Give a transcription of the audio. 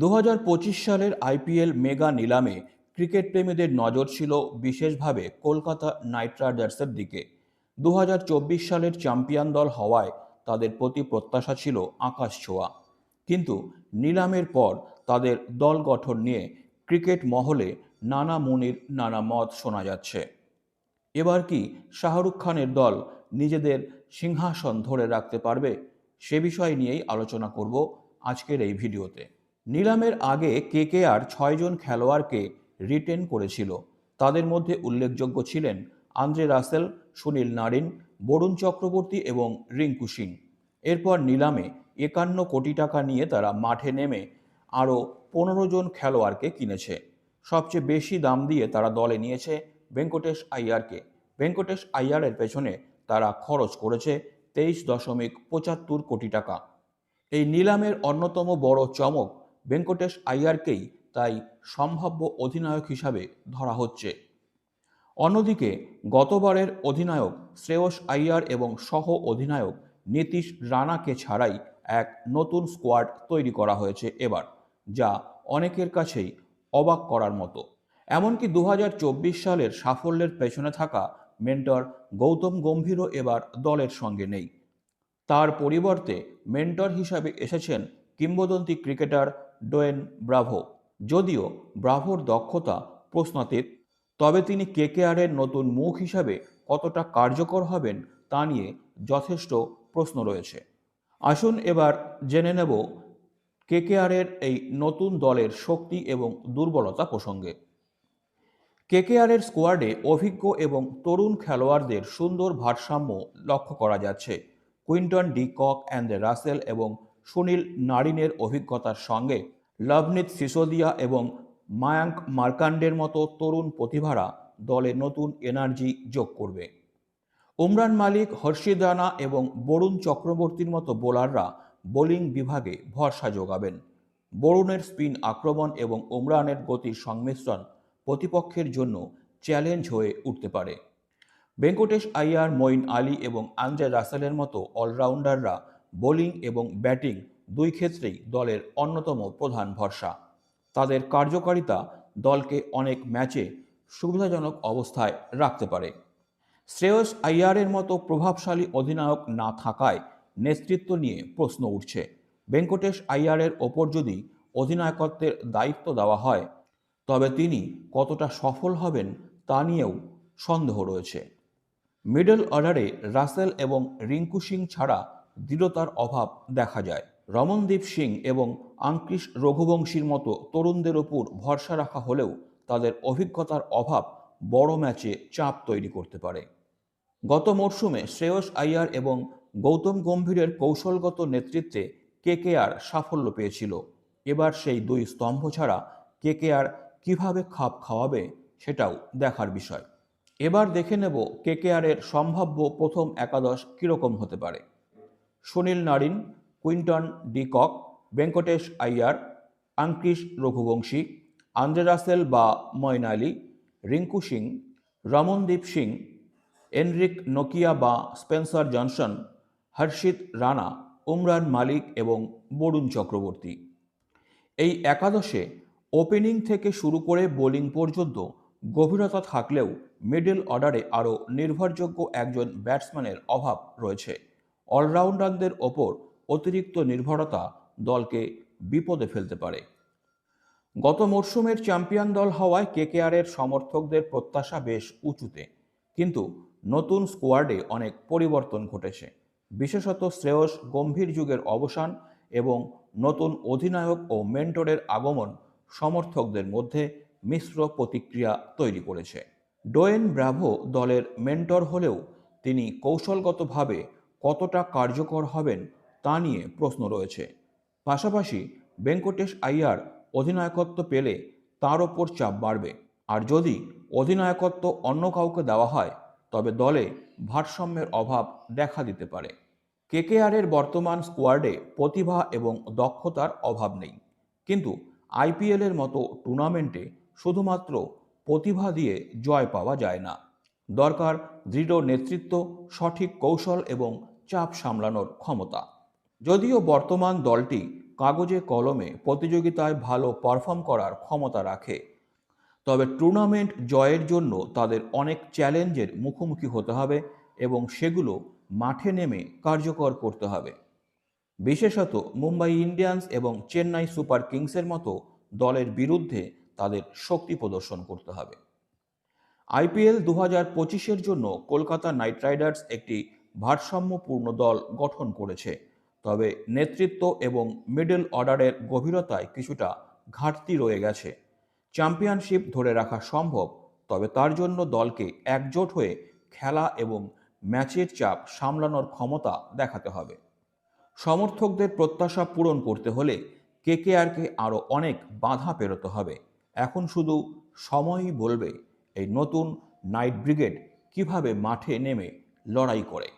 দু হাজার পঁচিশ সালের আইপিএল মেগা নিলামে ক্রিকেট প্রেমীদের নজর ছিল বিশেষভাবে কলকাতা নাইট রাইডার্সের দিকে। দু হাজার চব্বিশ সালের চ্যাম্পিয়ন দল হওয়ায় তাদের প্রতি প্রত্যাশা ছিল আকাশ ছোঁয়া। কিন্তু নিলামের পর তাদের দল গঠন নিয়ে ক্রিকেট মহলে নানা মুনির, নানা মত শোনা যাচ্ছে। এবার কি শাহরুখ খানের দল নিজেদের সিংহাসন ধরে রাখতে পারবে সে বিষয় নিয়েই আলোচনা করব আজকের এই ভিডিওতে। নিলামের আগে কে কে আর ছয়জন খেলোয়াড়কে রিটেন করেছিল। তাদের মধ্যে উল্লেখযোগ্য ছিলেন Andre Russell, Sunil Narine, Varun Chakravarthy এবং রিঙ্কু সিং। এরপর নিলামে একান্ন কোটি টাকা নিয়ে তারা মাঠে নেমে আরও পনেরো জন খেলোয়াড়কে কিনেছে। সবচেয়ে বেশি দাম দিয়ে তারা দলে নিয়েছে ভেঙ্কটেশ আইয়ারকে। ভেঙ্কটেশ আইয়ারের পেছনে তারা খরচ করেছে তেইশ দশমিক পঁচাত্তর কোটি টাকা। এই নিলামের অন্যতম বড় চমক ভেঙ্কটেশ আইয়ারকেই তাই সম্ভাব্য অধিনায়ক হিসাবে ধরা হচ্ছে। অন্যদিকে, গতবারের অধিনায়ক শ্রেয়স আইয়ার এবং সহ অধিনায়ক নীতিশ রানাকে ছাড়াই এক নতুন স্কোয়াড তৈরি করা হয়েছে এবার, যা অনেকের কাছেই অবাক করার মতো। এমনকি দু হাজার চব্বিশ সালের সাফল্যের পেছনে থাকা মেন্টর গৌতম গম্ভীরও এবার দলের সঙ্গে নেই। তার পরিবর্তে মেন্টর হিসাবে এসেছেন কিংবদন্তি ক্রিকেটার ডোয়েন ব্রাভো। যদিও ব্রাভোর দক্ষতা প্রশ্নাতীত, তবে তিনি কেকেআরের নতুন মুখ হিসাবে কতটা কার্যকর হবেন তা নিয়ে যথেষ্ট প্রশ্ন রয়েছে। আসুন এবার জেনে নেব কেকেআরের এই নতুন দলের শক্তি এবং দুর্বলতা প্রসঙ্গে। কেকেআরের স্কোয়াডে অভিজ্ঞ এবং তরুণ খেলোয়াড়দের সুন্দর ভারসাম্য লক্ষ্য করা যাচ্ছে। Quinton de Kock and Russell এবং সুনীল নারিনের অভিজ্ঞতার সঙ্গে লভনিত সিসোদিয়া এবং মায়াঙ্ক মার্কান্ডের মতো তরুণ প্রতিভারা দলে নতুন এনার্জি যোগ করবে। উমরান মালিক হর্ষিদ রানা এবং বরুণ চক্রবর্তীর মতো বোলাররা বোলিং বিভাগে ভরসা যোগাবেন। বরুণের স্পিন আক্রমণ এবং উমরানের গতির সংমিশ্রণ প্রতিপক্ষের জন্য চ্যালেঞ্জ হয়ে উঠতে পারে। ভেঙ্কটেশ আইয়ার, মঈন আলী এবং আঞ্জা রাসেলের মতো অলরাউন্ডাররা বোলিং এবং ব্যাটিং দুই ক্ষেত্রেই দলের অন্যতম প্রধান ভরসা। তাদের কার্যকারিতা দলকে অনেক ম্যাচে সুবিধাজনক অবস্থায় রাখতে পারে। শ্রেয়স আইয়ারের মতো প্রভাবশালী অধিনায়ক না থাকায় নেতৃত্ব নিয়ে প্রশ্ন উঠছে। ভেঙ্কটেশ আইয়ারের ওপর যদি অধিনায়কত্বের দায়িত্ব দেওয়া হয়, তবে তিনি কতটা সফল হবেন তা নিয়েও সন্দেহ রয়েছে। মিডল অর্ডারে রাসেল এবং রিঙ্কু সিং ছাড়া দৃঢ়তার অভাব দেখা যায়। রমনদীপ সিং এবং আঙ্কিশ রঘুবংশীর মতো তরুণদের ওপর ভরসা রাখা হলেও তাদের অভিজ্ঞতার অভাব বড় ম্যাচে চাপ তৈরি করতে পারে। গত মরশুমে শ্রেয়স আইয়ার এবং গৌতম গম্ভীরের কৌশলগত নেতৃত্বে কেকেআর সাফল্য পেয়েছিল। এবার সেই দুই স্তম্ভ ছাড়া কেকেআর কীভাবে খাপ খাওয়াবে সেটাও দেখার বিষয়। এবার দেখে নেব কেকেআরের সম্ভাব্য প্রথম একাদশ কীরকম হতে পারে। Sunil Narine, Quinton de Kock, Venkatesh Iyer, Angkrish Raghuvanshi Andre Russell বা Moeen Ali, Rinku Singh, Ramandeep Singh, Anrich Nokia বা স্পেন্সার জনসন, হর্ষিত রানা, উমরান মালিক এবং বরুণ চক্রবর্তী। এই একাদশে ওপেনিং থেকে শুরু করে বোলিং পর্যন্ত গভীরতা থাকলেও মিডল অর্ডারে আরও নির্ভরযোগ্য একজন ব্যাটসম্যানের অভাব রয়েছে। অলরাউন্ডারদের ওপর অতিরিক্ত নির্ভরতা দলকে বিপদে ফেলতে পারে। গত মরশুমের চ্যাম্পিয়ন দল হওয়ায় কেকেআরের সমর্থকদের প্রত্যাশা বেশ উঁচুতে, কিন্তু নতুন স্কোয়াডে অনেক পরিবর্তন ঘটেছে। বিশেষত শ্রেয়স গম্ভীর যুগের অবসান এবং নতুন অধিনায়ক ও মেন্টরের আগমন সমর্থকদের মধ্যে মিশ্র প্রতিক্রিয়া তৈরি করেছে। ডোয়েন ব্রাভো দলের মেন্টর হলেও তিনি কৌশলগতভাবে কতটা কার্যকর হবেন তা নিয়ে প্রশ্ন রয়েছে। পাশাপাশি ভেঙ্কটেশ আইয়ার অধিনায়কত্ব পেলে তার ওপর চাপ বাড়বে। আর যদি অধিনায়কত্ব অন্য কাউকে দেওয়া হয়, তবে দলে ভারসাম্যের অভাব দেখা দিতে পারে। কেকেআরের বর্তমান স্কোয়াডে প্রতিভা এবং দক্ষতার অভাব নেই। কিন্তু আইপিএলের মতো টুর্নামেন্টে শুধুমাত্র প্রতিভা দিয়ে জয় পাওয়া যায় না। দরকার দৃঢ় নেতৃত্ব, সঠিক কৌশল এবং চাপ সামলানোর ক্ষমতা। যদিও বর্তমান দলটি কাগজে কলমে প্রতিযোগিতায় ভালো পারফর্ম করার ক্ষমতা রাখে, তবে টুর্নামেন্ট জয়ের জন্য তাদের অনেক চ্যালেঞ্জের মুখোমুখি হতে হবে এবং সেগুলো মাঠে নেমে কার্যকর করতে হবে। বিশেষত মুম্বাই ইন্ডিয়ান্স এবং চেন্নাই সুপার কিংসের মতো দলের বিরুদ্ধে তাদের শক্তি প্রদর্শন করতে হবে। আইপিএল দু হাজার পঁচিশের জন্য কলকাতা নাইট রাইডার্স একটি ভারসাম্যপূর্ণ দল গঠন করেছে। তবে নেতৃত্ব এবং মিডল অর্ডারের গভীরতায় কিছুটা ঘাটতি রয়ে গেছে। চ্যাম্পিয়নশিপ ধরে রাখা সম্ভব, তবে তার জন্য দলকে একজোট হয়ে খেলা এবং ম্যাচের চাপ সামলানোর ক্ষমতা দেখাতে হবে। সমর্থকদের প্রত্যাশা পূরণ করতে হলে কেকেআরকে আরও অনেক বাধা পেরোতে হবে। এখন শুধু সময়ই বলবে এই নতুন নাইট ব্রিগেড কীভাবে মাঠে নেমে লড়াই করে।